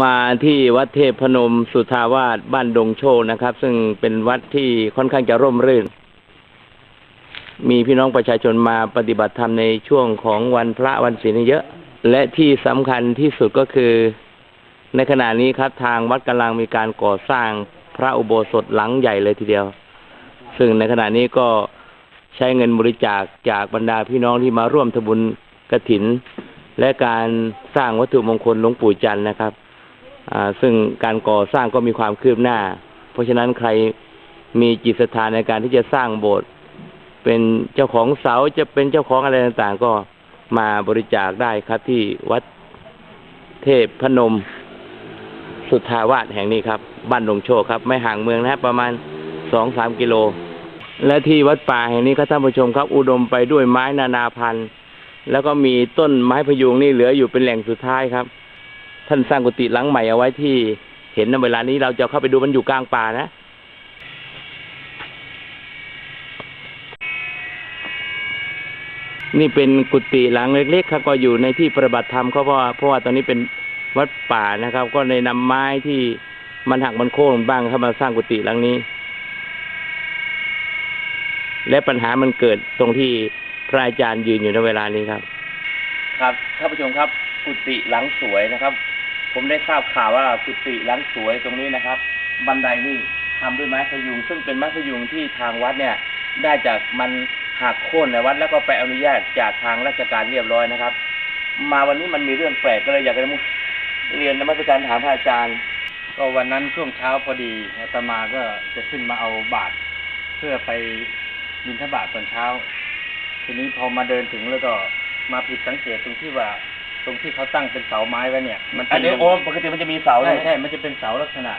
มาที่วัดเทพพนมสุทาวาสบ้านดงโชนะครับ ซึ่งเป็นวัดที่ค่อนข้างจะร่มรื่น มีพี่น้องประชาชนมาปฏิบัติธรรมในช่วงของวันพระวันศีลเยอะ และที่สำคัญที่สุดก็คือ ในขณะนี้ครับทางวัดกำลังมีการก่อสร้างพระอุโบสถหลังใหญ่เลยทีเดียว ซึ่งในขณะนี้ก็ใช้เงินบริจาคจากบรรดาพี่น้องที่มาร่วมทบุญกระถิน และการสร้างวัตถุมงคลหลวงปู่จันนะครับ ซึ่งการก่อสร้างก็มีความคืบหน้า เพราะฉะนั้นใครมีจิตศรัทธาในการที่จะสร้างโบสถ์เป็นเจ้าของเสาจะเป็นเจ้าของอะไรต่างๆ ก็มาบริจาคได้ครับที่วัดเทพพนม สุทธาวาสแห่งนี้ครับบ้านดงโชคครับ ไม่ห่างเมืองนะครับประมาณสองสามกิโล และที่วัดป่าแห่งนี้ครับท่านผู้ชมครับ อุดมไปด้วยไม้นานาพันธุ์ แล้วก็มีต้นไม้พยุงนี่เหลืออยู่เป็นแหล่งสุดท้ายครับ ท่านสร้างกุฏิหลังใหม่เอาไว้ที่เห็นในเวลานี้เราจะเข้าไปดูมันอยู่กลางป่านะนี่เป็นกุฏิหลังเล็กๆครับก็อยู่ในที่ปฏิบัติธรรมเขาเพราะว่าเพราะว่าตอนนี้เป็นวัดป่านะครับ ก็ในนำไม้ที่มันหักมันโค่นบ้างเข้ามาสร้างกุฏิหลังนี้ และปัญหามันเกิดตรงที่พระอาจารย์ยืนอยู่ในเวลานี้ครับ ครับท่านผู้ชมครับ กุฏิหลังสวยนะครับ ผมได้ทราบข่าวว่ากุฏิหลังสวยตรงนี้นะครับ บันไดนี่ทำด้วยไม้พยุง ซึ่งเป็นไม้พยุงที่ทางวัดเนี่ย ได้จากมันหักโค่นในวัดแล้วก็ไปอนุญาตจากทางราชการเรียบร้อยนะครับ มาวันนี้มันมีเรื่องแปลกก็เลยอยากจะเรียนนมัสการถามพระอาจารย์ ก็วันนั้นช่วงเช้าพอดีอาตมาก็จะขึ้นมาเอาบาตรเพื่อไปบิณฑบาตตอนเช้า ทีนี้พอมาเดินถึงแล้วก็มาผิดสังเกตตรงที่ว่า ตรงที่เขาตั้งเป็นเสาไม้ไว้เนี่ย มันอันนี้โอ้ปกติมันจะมีเสาใช่เลยใช่มันจะเป็นเสาลักษณะ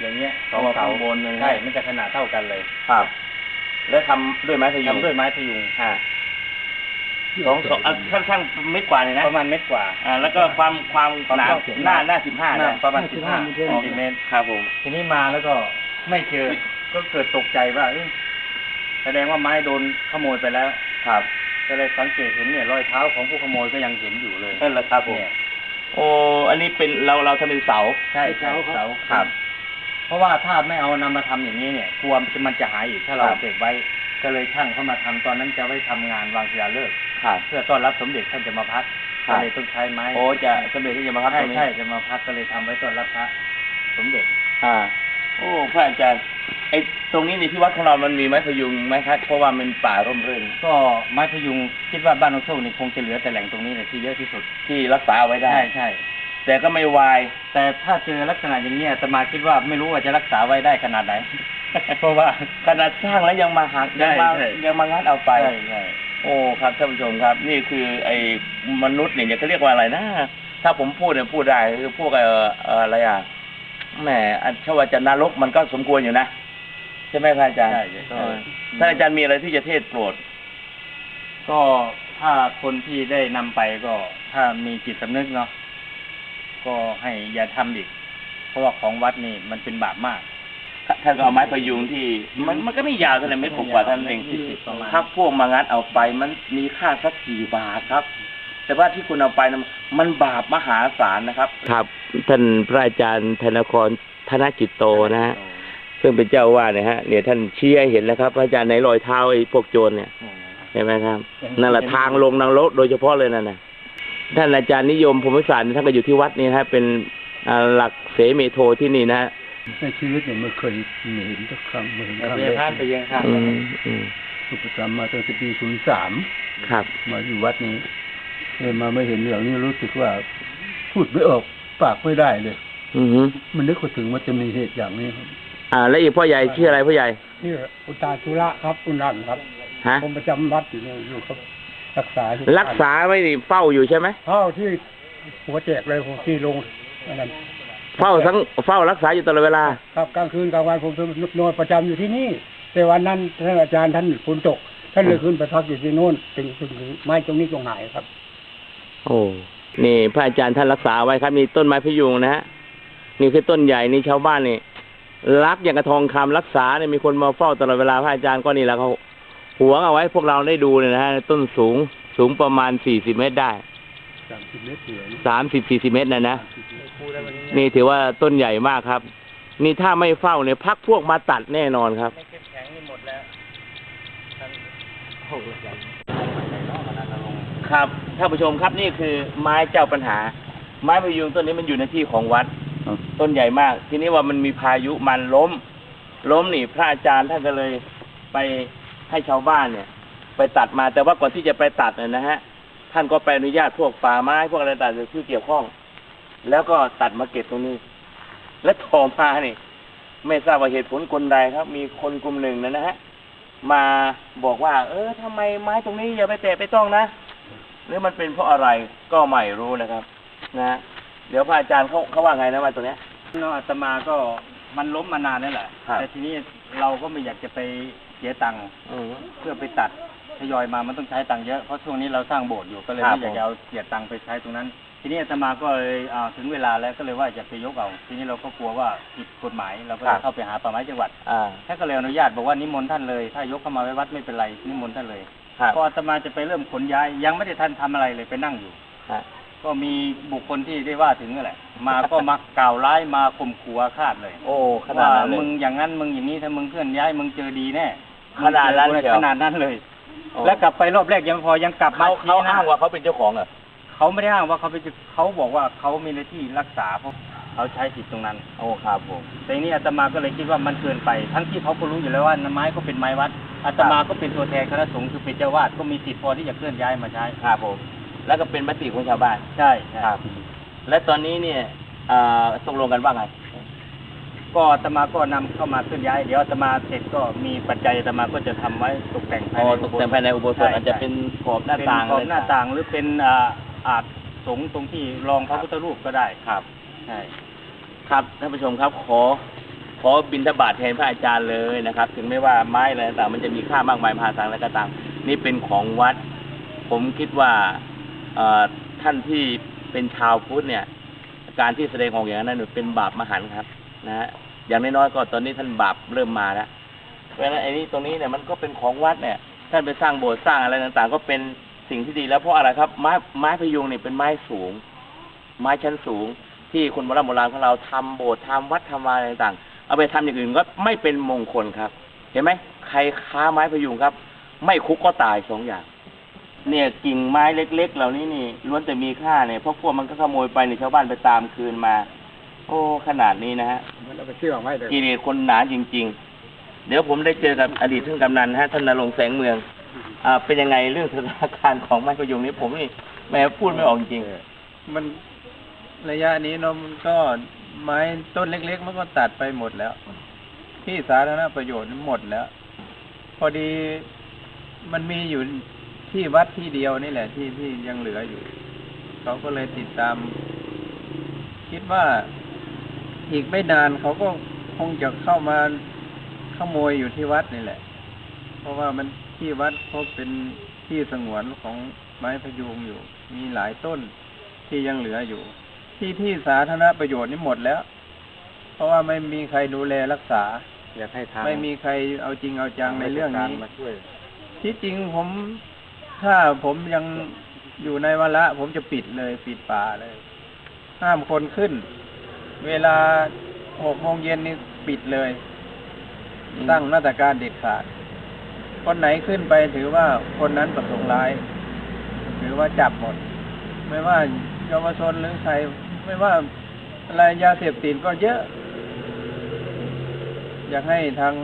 อย่างเงี้ยสองเอามาเสาข้างบนเลยนะ ใช่มันจะขนาดเท่ากันเลยครับ แล้วทำด้วยไม้พยุงทำด้วยไม้พยุงอ่าสองสองอะข้างข้างเม็ดกว่าเนี่ยนะประมาณเม็ดกว่า อ่า แล้วก็ความความความหนาเข้าหน้าหน้าสิบห้าหน้าประมาณห้าสิสิบบห้าห้าเซนเซนติเมตรครับผม ทีนี้มาแล้วก็ไม่เจอ ก็เกิดตกใจว่าเอ้ยแสดงว่าไม้โดนขโมยไปแล้ว ครับ ก็เลยสังเกตเห็นเนี่ยรอยเท้าของผู้ขโมยก็ยังเห็นอยู่เลยนั่นแหละครับผมเนี่ยโอ้อันนี้เป็นเราเราทำเป็นเสาใช่ใช่เสาครับ เพราะว่าถ้าไม่เอานำมาทำอย่างนี้เนี่ยกลัวมันจะหายอีกถ้าเราครับเก็บไว้ก็เลยช่างเข้ามาทำตอนนั้นจะไว้ทำงานวางศิลาฤกษ์ครับเพื่อต้อนรับสมเด็จท่านจะมาพักครัก็บเลยต้องใช้ไม้โอ้จะสมเด็จที่จะมาครับใช่ตรงนี้ใช่จะมาพักก็เลยทำไว้ต้อนรับพระสมเด็จอ่า โอ้พระอาจารย์ไอ้ตรงนี้ในที่วัดของเรามันมีไม้พยุงไหมครับเพราะว่ามันป่าร่มรื่นก็ไม้พยุงคิดว่าบ้านนกโชคนี่คงจะเหลือแต่แหล่งตรงนี้เลยที่เยอะที่สุดที่รักษาเอาไว้ได้ ใช่ใช่แต่ก็ไม่วาย แต่ถ้าเจอลักษณะอย่างเงี้ยอาตมาคิดว่าไม่รู้ว่าจะรักษาไว้ได้ขนาดไหน เพราะว่าขนาดสร้างแล้วยังมาหักยังมาใช่ใช่ ยังมางัดเอาไป ใช่ใช่โอ้ครับท่านผู้ชมครับ นี่คือไอ้มนุษย์เนี่ยจะเรียกว่าอะไรนะ ถ้าผมพูดเนี่ยพูดได้คือพวกเอ่อเอ่ออะไรอะ แหมอันชว่าจะนรกมันก็สมควรอยู่นะใช่ไหมพระอาจารย์ใช่ใช่ เออท่านอาจารย์มีอะไรที่จะเทศโปรด ก็ถ้าคนที่ได้นำไปก็ถ้ามีจิตสำนึกเนาะก็ให้อย่าทำอีก เพราะว่าของวัดนี่มันเป็นบาปมาก ท่านก็เอาไม้พยุงที่ มันมันก็ไม่ยาวเท่าไหร่เม็ดกว่าๆเท่านนเอง ยี่สิบประมาณ ถ้าพวกมางัดเอาไปมันมีค่าสักกี่บาทครับ แต่ว่าที่คุณเอาไปนะมันบาปมหาศาลนะครับ ครับ ท่านพระอาจารย์ธนครธนจิตโตนะฮะซึ่งเป็นเจ้าว่าเนี่ยฮะเนี่ยท่านชี้ให้เห็นแล้วครับ พระอาจารย์ในรอยเท้าไอ้พวกโจรเนี่ยเห็นไหมครับนั่นแหละทางลงนางรกโดยเฉพาะเลยนั่นนะท่านอาจารย์นิยมภูมิศาสตร์ท่านก็อยู่ที่วัดนี่นะฮะเป็นอ่าหลักเสเมโทที่นี่นะฮะในชีวิตเนี่ยไม่เคยเห็นสักครั้งไม่เห็นครั้งไปแรพลาดกไปยังข้างอืมอืมอุปถัมภ์มาตั้งแต่ปีศูนย์สามครับมาอยู่วัดนี้เออ มาไม่เห็นอย่างนี้รู้สึกว่า พูดไม่ออกปากไม่ได้เลย อือฮึมันนึกว่าถึงมันจะมีเหตุอย่างนี้ครับอ่า แล้วอีกพ่อใหญ่ชื่ออะไรพ่อใหญ่ที่อุตาธุระครับอุนันครับฮะ ผมประจำวัดอยู่เนี่ยอยู่ครับ รักษาที่รักษาไว้นี่เฝ้าอยู่ใช่ไหมเท่าที่หัวแจกเลยผมที่ลงอันนั้นเฝ้าทั้งเฝ้ารักษาอยู่ตลอดเวลา ครับกลางคืนกลางวันผมนอนประจำอยู่ที่นี่ แต่วันนั้นท่านอาจารย์ท่านฝนตก ท่านเลยขึ้นไปพักอยู่ที่โน่นถึงถึงไม้ตรงนี้ตรงไหนครับ โอ้นี่พระอาจารย์ท่านรักษาไว้ครับ มีต้นไม้พยุงนะฮะนี่คือต้นใหญ่นี่ชาวบ้านนี่รักอย่างกระทองคำรักษาเนี่ยมีคนมาเฝ้าตลอดเวลาพระอาจารย์ก็นี่แหละเขาหวงเอาไว้พวกเราได้ดูเนี่ยนะฮะต้นสูงสูงประมาณสี่สิบเมตรได้สามสิบเมตรเหลือสามสิบสี่สิบเมตรนะนะนี่ถือว่าต้นใหญ่มากครับ นี่ถ้าไม่เฝ้าเนี่ยพักพวกมาตัดแน่นอนครับไม่เข้มแข็งนี่หมดแล้วท่านโอ้ยใหญ่ ครับท่านผู้ชมครับนี่คือไม้เจ้าปัญหา ไม้พยุงต้นนี้มันอยู่ในที่ของวัดต้นใหญ่มาก ทีนี้ว่ามันมีพายุมันล้ม ล้มนี่พระอาจารย์ท่านก็เลยไปให้ชาวบ้านเนี่ย ไปตัดมาแต่ว่าก่อนที่จะไปตัดเนี่ยนะฮะ ท่านก็ไปอนุญาตพวกป่าไม้พวกอะไรต่างๆที่เกี่ยวข้อง แล้วก็ตัดมาเก็บตรงนี้ และต่อมานี่ไม่ทราบว่าเหตุผลคนใดครับ มีคนกลุ่มหนึ่งนะนะฮะ มาบอกว่า เออทำไมไม้ตรงนี้อย่าไปแตะไปต้องนะ หรือมันเป็นเพราะอะไรก็ไม่รู้นะครับนะฮะเดี๋ยวพระอาจารย์เขาเขาว่าไงนะมาตรงเนี้ยเราอาตมาก็มันล้มมานานแล้วแหละ ครับ แต่ทีนี้เราก็ไม่อยากจะไปเสียตังค์อืม เพื่อไปตัดทยอยมา มันต้องใช้ตังค์เยอะ เพราะช่วงนี้เราสร้างโบสถ์อยู่ ก็เลยครับ ไม่อยากจะเอาเสียตังค์ไปใช้ตรงนั้น ทีนี้อาตมาก็เลยอ่าถึงเวลาแล้วก็เลยว่าจะไปยกเอา ทีนี้เราก็กลัวว่าผิดกฎหมาย เราก็เลยเข้าไปหาป่าไม้จังหวัด อ่า ท่านก็เลยอนุญาตบอกว่านิมนต์ท่านเลย ถ้ายกเข้ามาไว้วัดไม่เป็นไรนิมนต์ท่านเลย ครับ พออาตมาจะไปเริ่มขนย้าย ยังไม่ได้ทันทำอะไรเลยไปนั่งอยู่ ฮะ ก็มีบุคคลที่ได้ว่าถึงนั่นแหละ มาก็มากล่าวร้ายมาข่มขู่อาฆาตเลยโอ้ขนาดว่านั้นเลมึงยอย่างนั้นมึงอย่างนี้ถ้ามึงเคลื่อนย้ายมึงเจอดีแน่ขนาดนั้นเลยเหรอ ขนาดนั้นเลย โอ้แล้วกลับไปรอบแรกยังไม่พอยังกลับมาเขาเขาทีนะอ้างว่าเขาเป็นเจ้าของเหรอเขาไม่ได้อ้างว่าเขาเป็นเขาบอกว่าเขามีหน้าที่รักษาเพราะเขาใช้สิทธิ์ตรงนั้นโอ้ครับผมแต่ทีนี้อาตมาก็เลยคิดว่ามันเกินไป ทั้งที่เขาก็รู้อยู่แล้วว่าไม้ก็เป็นไม้วัดอาตมาก็เป็นตัวแทนคณะสงฆ์คือเป็นเจ้าวาดก็มีสิทธิ์พอที่จะเคลื่อนย้ายมาใช้ครับผม แล้วก็เป็นมติของชาวบ้านใช่ใช่ครับ และตอนนี้เนี่ยอ่าตกลงกันว่าไง ก็อาตมาก็นำเข้ามาเคลื่อนย้าย เดี๋ยวอาตมาเสร็จก็มีปัจจัยอาตมาก็จะทำไว้ตกแต่งภาอ๋ยอในตกแต่งภายในอุโบสถใช่อาจจะเป็นขอบหน้าต่างเป็นขอบอะไรหน้าต่างหรือเป็นอ่าอาจสงฆ์ตรงที่รองพระพุทธรูปก็ได้ครับ ใช่ ครับท่านผู้ชมครับขอข อบินทบาทแทนพระอาจารย์เลยนะครับ ถึงไม่ว่าไม้อะไรต่างมันจะมีค่ามากมายมหาศาลอะไรก็ตามนี่เป็นของวัด ผมคิดว่าท่านที่เป็นชาวพุทธเนี่ย การที่แสดงออกอย่างนั้นเป็นบาปมหันต์ครับนะฮะอย่างน้อยๆก็ตอนนี้ท่านบาปเริ่มมาแล้วเพราะฉะนั้นไอ้นี่ตรงนี้เนี่ยมันก็เป็นของวัดเนี่ย ท่านไปสร้างโบสถ์สร้างอะไรต่างๆ ก็เป็นสิ่งที่ดีแล้วเพราะอะไรครับไม้ไม้พยุงเนี่ยเป็นไม้สูง ไม้ชั้นสูง ที่คนโบราณโบราณของเราทำโบสถ์ทำวัดทำอะไรต่าง เอาไปทำอย่างอื่นก็ไม่เป็นมงคลครับ เห็นไหมใครค้าไม้พยุงครับ ไม่คุกก็ตายสองอย่าง เนี่ยกิ่งไม้เล็ก ๆ เหล่านี้นี่ล้วนแต่มีค่าเนี่ยเพราะพวกมันก็ขโมยไปเนี่ยชาวบ้านไปตามคืนมา โอ้ขนาดนี้นะฮะมันเอาไปเชื่อไว้เลยกิเลสคนหนาจริง ๆ เดี๋ยวผมได้เจอกับอดีตท่านกำนันฮะท่านนรงค์แสงเมืองอ่าเป็นยังไงเรื่องสถานการณ์ของไม้พยุงนี้ผมนี่แหม่พูดไม่ออกจริงมันระยะนี้เนาะมันก็ ไม้ต้นเล็ก ๆ มันก็ตัดไปหมดแล้ว ที่สาธารณประโยชน์หมดแล้ว พอดีมันมีอยู่ที่วัดที่เดียวนี่แหละ ที่ที่ยังเหลืออยู่เขาก็เลยติดตาม คิดว่าอีกไม่นานเขาก็คงจะเข้ามาขโมยอยู่ที่วัดนี่แหละ เพราะว่ามันที่วัดเขาเป็นที่สงวนของไม้พยุงอยู่ มีหลายต้นที่ยังเหลืออยู่ ที่ที่สาธารณประโยชน์นี่หมดแล้ว เพราะว่าไม่มีใครดูแลรักษา อยากให้ทางไม่มีใครเอาจริงเอาจังในเรื่องนี้มาช่วยที่จริงผมถ้าผมยังอยู่ในวาระผมจะปิดเลยปิดป่าเลย ห้ามคนขึ้น เวลาหกโมงเย็นนี่ปิดเลยอืมตั้งมาตรการเด็ดขาด คนไหนขึ้นไปถือว่าคนนั้นประสงค์ร้าย ถือว่าจับหมด ไม่ว่าเยาวชนหรือใคร ไม่ว่าอะไรยาเสพติดก็เยอะ อยากให้ทาง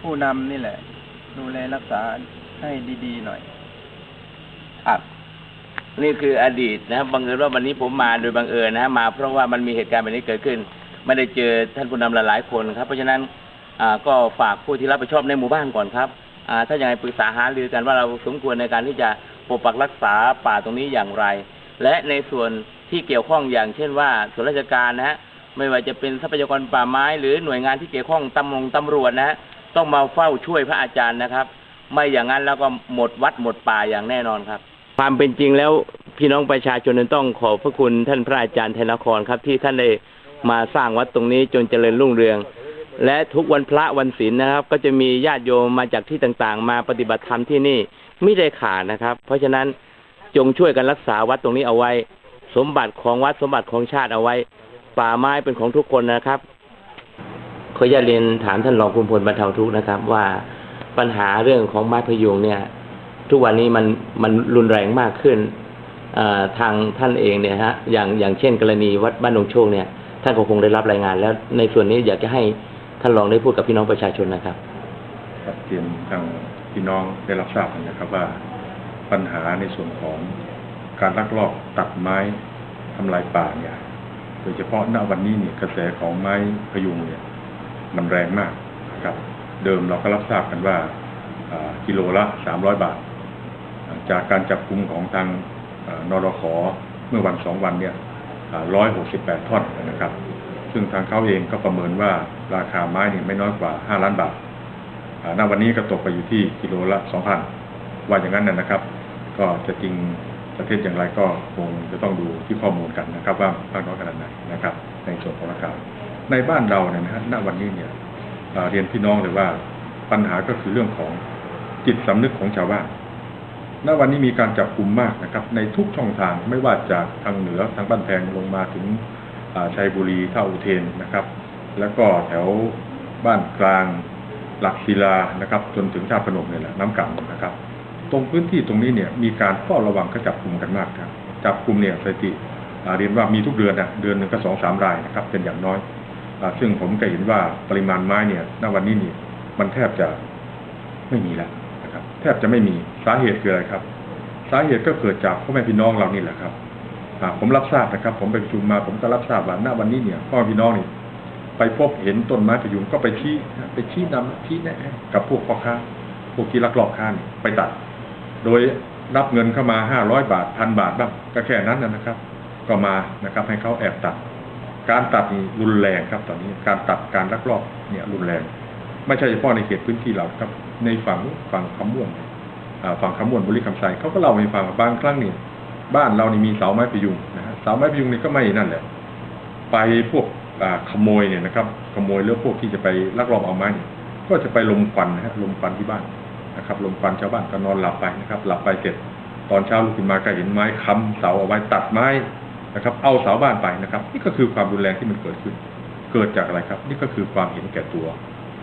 ผู้นำนี่แหละ ดูแลรักษาให้ดีๆหน่อย ครับ นี่คืออดีตนะครับบังเอิญว่าวันนี้ผมมาโดยบังเอิญนะฮะมาเพราะว่ามันมีเหตุการณ์แบบนี้เกิดขึ้น ไม่ได้เจอท่านผู้นำหลายๆคนครับ เพราะฉะนั้นอ่าก็ฝากผู้ที่รับผิดชอบในหมู่บ้านก่อนครับอ่าถ้าอย่างไรปรึกษาหารือกันว่าเราสมควรในการที่จะปกปักรักษาป่าตรงนี้อย่างไร และในส่วนที่เกี่ยวข้องอย่างเช่นว่าส่วนราชการนะฮะไม่ว่าจะเป็นทรัพยากรป่าไม้ หรือหน่วยงานที่เกี่ยวข้องตำรวจตำรวจนะฮะต้องมาเฝ้าช่วยพระอาจารย์นะครับ ไม่อย่างนั้นแล้วก็หมดวัดหมดป่าอย่างแน่นอนครับ ความเป็นจริงแล้วพี่น้องประชาชนนั้นต้องขอบพระคุณท่านพระอาจารย์เทนครครับ ที่ท่านได้มาสร้างวัดตรงนี้จนเจริญรุ่งเรือง และทุกวันพระวันศีลนะครับ ก็จะมีญาติโยมมาจากที่ต่างๆ มาปฏิบัติธรรมที่นี่ไม่ได้ขาดนะครับ เพราะฉะนั้น จงช่วยกันรักษาวัดตรงนี้เอาไว้ สมบัติของวัดสมบัติของชาติเอาไว้ ป่าไม้เป็นของทุกคนนะครับขออนุญาตเรียนถามท่านรองคุมพลบรรเทาทุกข์นะครับ ว่าปัญหาเรื่องของไม้พยุงเนี่ย ทุกวันนี้มันมันรุนแรงมากขึ้นอทางท่านเองเนี่ยฮะอย่างอย่างเช่น กรณีวัดบ้านดงโชคเนี่ยท่านก็คงได้รับรายงาน แล้วในส่วนนี้อยากจะให้ท่านรองได้พูดกับพี่น้องประชาชนนะครับครับเรียนทางพี่น้องได้รับทราบนะครับว่า ปัญหาในส่วนของการลักลอบตัดไม้ทำลายป่าเนี่ยโดยเฉพาะณวันนี้เนี่ยกระแสของไม้พยุงเนี่ยมันแรงมากนะครับ เดิมเราก็รับทราบกันว่ากิโลละสามร้อยบาท จากการจับกลุ่มของทางนรขเมื่อวันสองวันเนี่ยร้อยหกสิบแปดท่อนนะครับ ซึ่งทางเขาเองก็ประเมินว่าราคาไม้เนี่ยไม่น้อยกว่าห้าล้านบาทอ่าณวันนี้ก็ตกไปอยู่ที่กิโลละสองพัน ว่าอย่างนั้นนะนะครับ ก็จะจริงประเทศอย่างไรก็คงจะต้องดูที่ข้อมูลกันนะครับ ว่ามากน้อยขนาดไหนนะครับ ในส่วนของราคาในบ้านเราเนี่ยนะฮะณวันนี้เนี่ยเรียนพี่น้องเลยว่าปัญหาก็คือเรื่องของจิตสำนึกของชาวบ้านณวันนี้มีการจับกลุ่มมากนะครับ ในทุกช่องทางไม่ว่าจากทางเหนือทางบ้านแพงลงมาถึงชัยบุรีท่าอุเทนนะครับ แล้วก็แถวบ้านกลางหลักศิลานะครับ จนถึงชาพนมเนี่ยแหละน้ำก่ำนะครับ ตรงพื้นที่ตรงนี้เนี่ยมีการเฝ้าระวังก็จับกลุ่มกันมากครับจับกลุ่มเนี่ยสถิติเรียนว่ามีทุกเดือนนะเดือนหนึ่งก็สองสามรายนะครับเป็นอย่างน้อยอซึ่งผมก็เห็นว่าปริมาณไม้เนี่ยณวันนี้นี่มันแทบจะไม่มีแล้วนะครับ แทบจะไม่มีสาเหตุคืออะไรครับ สาเหตุก็เกิดจากพ่อแม่พี่น้องเรานี่แหละครับผมรับทราบนะครับ ผมไปประชุมมาผมก็รับทราบว่าณวันนี้เนี่ยพ่อแม่พี่น้องนี่ไปพบเห็นต้นไม้พยุงก็ไปชี้ไปชี้นำชี้แนะกับพวกพ่อค้าพวกที่ลักลอบค้านไปตัด โดยรับเงินเข้ามาห้าร้อยบาทพันบาทบ้างก็แค่นั้นนะครับ ก็มานะครับ ให้เขาแอบตัด การตัดรุนแรงครับ ตอนนี้การตัดการลักลอบเนี่ยรุนแรง ไม่ใช่เฉพาะในเขตพื้นที่เราครับ ในฝั่งฝั่งคำม่วนฝั่งคำม่วนบุรีคำไซเขาก็เล่าให้ฟังว่าบางครั้งนี่บ้านเรานี่มีเสาไม้พยุงนะฮะเสาไม้พยุงนี่ก็ไม่นั่นแหละ ไปพวกขโมยเนี่ยนะครับ ขโมยหรือพวกที่จะไปลักลอบเอาไม้ก็จะไปลมควันนะฮะลมควันที่บ้าน นะครับลมควันชาวบ้านก็นอนหลับไปนะครับ หลับไปเสร็จตอนเช้าลุกขึ้นมาก็เห็นไม้ค้ำเสาเอาไว้ตัดไม้นะครับ เอาเสาบ้านไปนะครับ นี่ก็คือความรุนแรงที่มันเกิดขึ้น เกิดจากอะไรครับ นี่ก็คือความเห็นแก่ตัว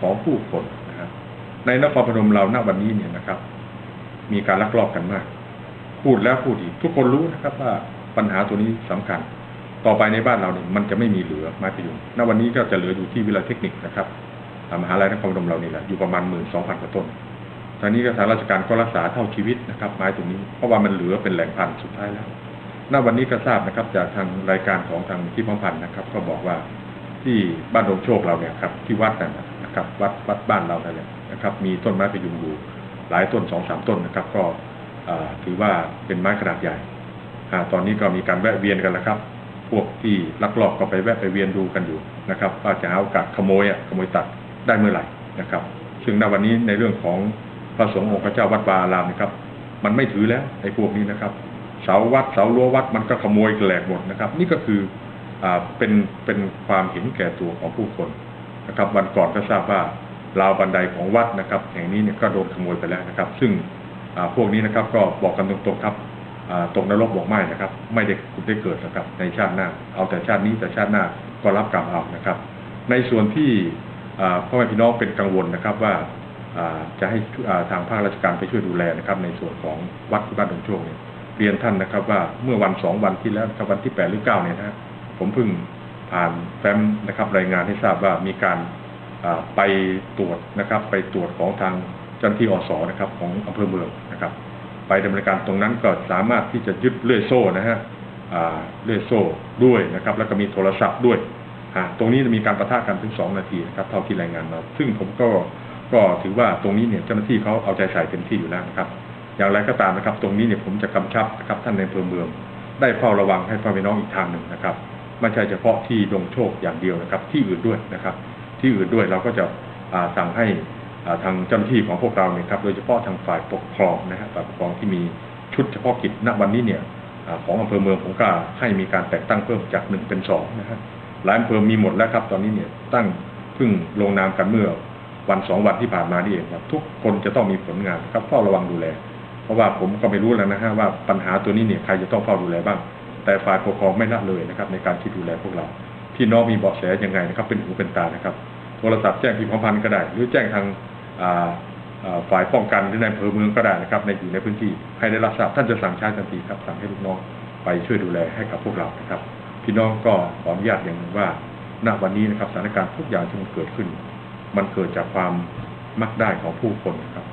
ของผู้คนนะครับในนครพนมเราณวันนี้เนี่ยนะครับ มีการลักลอบกันมาก พูดแล้วพูดอีกทุกคนรู้นะครับ ว่าปัญหาตัวนี้สำคัญ ต่อไปในบ้านเราเนี่ยมันจะไม่มีเหลือไม้พยุงณวันนี้ก็จะเหลืออยู่ที่วิทยาเทคนิคนะครับมหาลัยนครพนมเรานี่แหละอยู่ประมาณหมื่นสองพันกว่าต้นางนี้ก็ทางราชการก็รักษาเท่าชีวิตนะครับ ไม้ตรงนี้ เพราะว่ามันเหลือเป็นแหล่งพันธุ์สุดท้ายแล้วณวันนี้ก็ทราบนะครับ จากทางรายการของทางที่พ้อพันธุ์นะครับ ก็บอกว่าที่บ้านดงโชคเราเนี่ยครับ ที่วัดนั่นนะครับ วัดวัดบ้านเรานั่นแหละนะครับ มีต้นไม้พยุงอยู่หลายต้นสองสามต้นนะครับ ก็ถือว่าเป็นไม้ขนาดใหญ่ตอนนี้ก็มีการแวะเวียนกันแล้วครับ พวกที่ลักลอบก็ไปแวะไปเวียนดูกันอยู่นะครับว่าจะหากาสขโมยอะขโมยตัดได้เมื่อไหร่นะครับ ซึ่งณวันนี้ในเรื่องของ พระสงฆ์องค์พระเจ้าวัดวาอารามนะครับ มันไม่ถือแล้วไอ้พวกนี้นะครับ เสาวัดเสารั้ววัดมันก็ขโมยแหลกหมดนะครับ นี่ก็คืออเป็นเป็นความเห็นแก่ตัวของผู้คนนะครับ วันก่อนก็ทราบว่าราวบันไดของวัดนะครับ แห่งนี้เนี่ยก็โดนขโมยไปแล้วนะครับ ซึ่งอ่าพวกนี้นะครับก็บอกกันตรงๆครับอ่าตกนรกบอกไม่นะครับ ไม่ได้คุณได้เกิดนะครับ ในชาติหน้า เอาแต่ชาตินี้แต่ชาติหน้าก็รับกรรมเอานะครับ ในส่วนที่พ่อแม่พี่น้องเป็นกังวลนะครับว่า จะให้ทางภาคราชการไปช่วยดูแลนะครับ ในส่วนของวัดที่บ้านดงโชคเนี่ยเรียนท่านนะครับว่าเมื่อวันสองวันที่แล้วครับวันที่แปดหรือเก้าเนี่ยนะผมเพิ่งผ่านแฟ้มนะครับรายงานให้ทราบว่ามีการไปตรวจนะครับ ไปตรวจของทางเจ้าหน้าที่อสนะครับ ของอำเภอเมืองนะครับ ไปดำเนินการตรงนั้นก็สามารถที่จะยึดเลื่อยโซ่นะฮะเลื่อยโซ่ด้วยนะครับ แล้วก็มีโทรศัพท์ด้วยตรงนี้จะมีการประทะกันถึงสองนาทีนะครับเท่าที่รายงานมาซึ่งผมก็ ก็ถือว่าตรงนี้เนี่ยเจ้าหน้าที่เขาเอาใจใส่เต็มที่อยู่แล้วนะครับ อย่างไรก็ตามนะครับ ตรงนี้เนี่ยผมจะกำชับนะครับท่านในอำเภอเมือง ได้เฝ้าระวังให้พ่อแม่น้องอีกทางหนึ่งนะครับไม่ใช่เฉพาะที่ดงโชคอย่างเดียวนะครับ ที่อื่นด้วยนะครับ ที่อื่นด้วยเราก็จะสั่งให้ทางเจ้าหน้าที่ของพวกเราเนี่ยครับโดยเฉพาะทางฝ่ายปกครองนะฮะฝ่ายปกครองที่มีชุดเฉพาะกิจณวันนี้เนี่ยอของอำเภอเมืองผมก็ให้มีการแต่งตั้งเพิ่มจากหนึ่งเป็นสองนะฮะหลายอำเภอมีหมดแล้วครับตอนนี้เนี่ยตั้งเพิ่งลงนามกันเมื่อ วันสองวันที่ผ่านมานี่เองครับ ทุกคนจะต้องมีผลงานครับเฝ้าระวังดูแล เพราะว่าผมก็ไม่รู้แล้วนะฮะว่าปัญหาตัวนี้เนี่ยใครจะต้องเฝ้าดูแลบ้าง แต่ฝ่ายปกครองไม่ละเลยนะครับ ในการที่ดูแลพวกเรา พี่น้องมีเบาะแสยังไงนะครับ เป็นหูเป็นตานะครับ โทรศัพท์แจ้งพี่พร้อมพันธ์ก็ได้ หรือแจ้งทางฝ่ายป้องกันหรือในอำเภอเมืองก็ได้นะครับ ในอยู่ในพื้นที่ให้ได้รับทราบท่านจะสั่งใช้ทันทีครับ สั่งให้ลูกน้องไปช่วยดูแลให้กับพวกเรานะครับ พี่น้องก็ขออนุญาตอย่างหนึ่งว่าณวันนี้นะครับสถานการณ์ทุกอย่างที่มันเกิดขึ้น มันเกิดจากความมักได้ของผู้คนนะครับ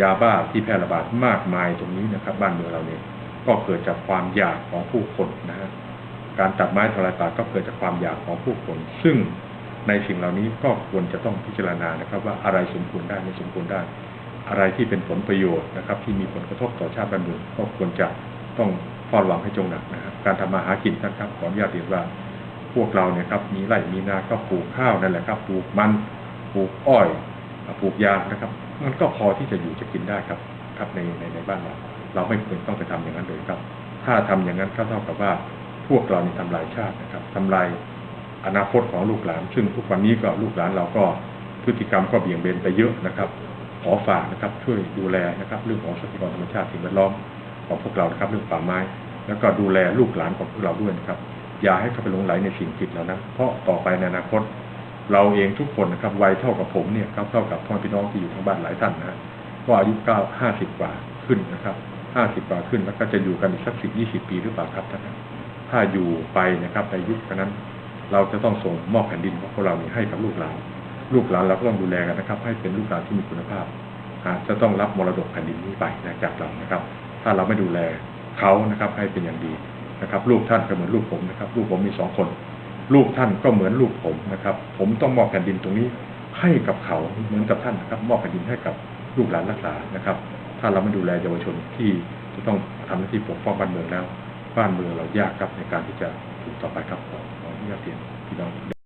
ยาบ้าที่แพร่ระบาดมากมายตรงนี้นะครับ บ้านเมืองเราเนี่ยก็เกิดจากความอยากของผู้คนนะฮะการตัดไม้ทลายป่าก็เกิดจากความอยากของผู้คน ซึ่งในสิ่งเหล่านี้ก็ควรจะต้องพิจารณานะครับ ว่าอะไรสมควรได้ไม่สมควรได้ อะไรที่เป็นผลประโยชน์นะครับ ที่มีผลกระทบต่อชาติบ้านเมืองก็ควรจะต้องเฝ้าระวังให้จงหนักนะครับการทำมาหากินนะครับขออนุญาตเรียนว่าพวกเราเนี่ยครับมีไร่มีนาก็ปลูกข้าวนั่นแหละครับปลูกมัน ปลูกอ้อยปลูกยางนะครับ มันก็พอที่จะอยู่จะกินได้ครับ ครับในในในบ้านเราเราไม่ควรต้องไปทำอย่างนั้นเลยครับ ถ้าทำอย่างนั้นก็เท่ากับว่า พวกเรานี่ทำลายชาตินะครับทำลายอนาคตของลูกหลาน ซึ่งทุกวันนี้ก็ลูกหลานเราก็พฤติกรรมก็เบี่ยงเบนไปเยอะนะครับ ขอฝากนะครับ ช่วยดูแลนะครับ เรื่องของทรัพยากรธรรมชาติสิ่งแวดล้อมของพวกเรานะครับ เรื่องป่าไม้ แล้วก็ดูแลลูกหลานของพวกเราด้วยนะครับ อย่าให้เขาไปหลงไหลในสิ่งผิดเหล่านั้นเพราะต่อไปในอนาคต เราเองทุกคนนะครับวัยเท่ากับผมเนี่ยครับเท่ากับพ่อพี่น้องที่อยู่ทางบ้านหลายท่านนะก็อายุเก้าห้าสิบกว่าขึ้นนะครับห้าสิบกว่าขึ้นแล้วก็จะอยู่กันอีกสักสิบยี่สิบปีหรือเปล่าครับท่านถ้าอยู่ไปนะครับในยุคนั้น เราจะต้องส่งมอบแผ่นดินของพวกเรานี้ให้กับลูกหลานลูกหลานเราก็ต้องดูแลกันนะครับ ให้เป็นลูกหลานที่มีคุณภาพอาจจะต้องรับมรดกแผ่นดินนี้ไปนะจากเรานะครับ ถ้าเราไม่ดูแลเขานะครับ ให้เป็นอย่างดีนะครับ ลูกท่านก็เหมือนลูกผมนะครับ ลูกผมมีสองคน ลูกท่านก็เหมือนลูกผมนะครับ ผมต้องมอบแผ่นดินตรงนี้ให้กับเขาเหมือนกับท่านนะครับ มอบแผ่นดินให้กับลูกหลานรักษานะครับ ถ้าเราไม่ดูแลเยาวชนที่จะต้องทำหน้าที่ปกป้องบ้านเมืองแล้ว บ้านเมืองเรายากครับในการที่จะถูกต่อไปครับขอขออนุญาตเรียนพี่น้อง